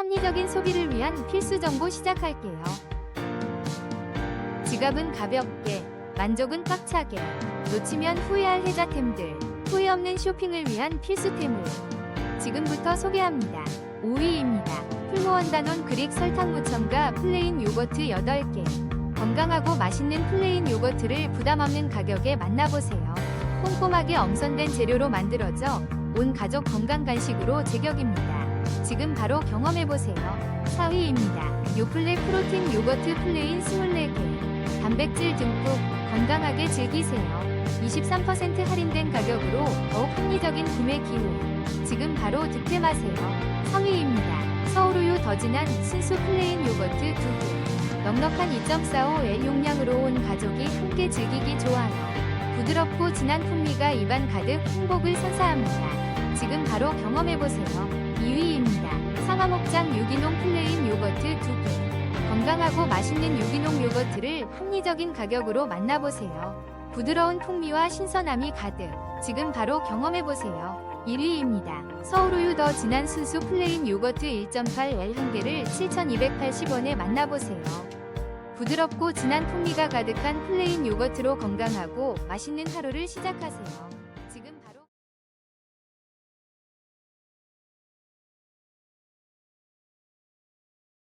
합리적인 소비를 위한 필수 정보 시작할게요. 지갑은 가볍게, 만족은 꽉차게, 놓치면 후회할 혜자템들, 후회 없는 쇼핑을 위한 필수템을 지금부터 소개합니다. 5위입니다. 풀무원 단원 그릭 설탕 무첨가 플레인 요거트 8개. 건강하고 맛있는 플레인 요거트를 부담 없는 가격에 만나보세요. 꼼꼼하게 엄선된 재료로 만들어져 온 가족 건강 간식으로 제격입니다. 지금 바로 경험해보세요. 4위입니다. 요플레 프로틴 요거트 플레인 24개. 단백질 듬뿍 건강하게 즐기세요. 23% 할인된 가격으로 더욱 합리적인 구매 기회. 지금 바로 득템하세요. 3위입니다. 서울우유 더 진한 순수 플레인 요거트 2개. 넉넉한 2.45의 용량으로 온 가족이 함께 즐기기 좋아요. 부드럽고 진한 풍미가 입안 가득 행복을 선사합니다. 지금 바로 경험해보세요. 2위입니다. 상하목장 유기농 플레인 요거트 2개. 건강하고 맛있는 유기농 요거트를 합리적인 가격으로 만나보세요. 부드러운 풍미와 신선함이 가득. 지금 바로 경험해보세요. 1위입니다. 서울우유 더 진한 순수 플레인 요거트 1.8L 한 개를 7,280원에 만나보세요. 부드럽고 진한 풍미가 가득한 플레인 요거트로 건강하고 맛있는 하루를 시작하세요.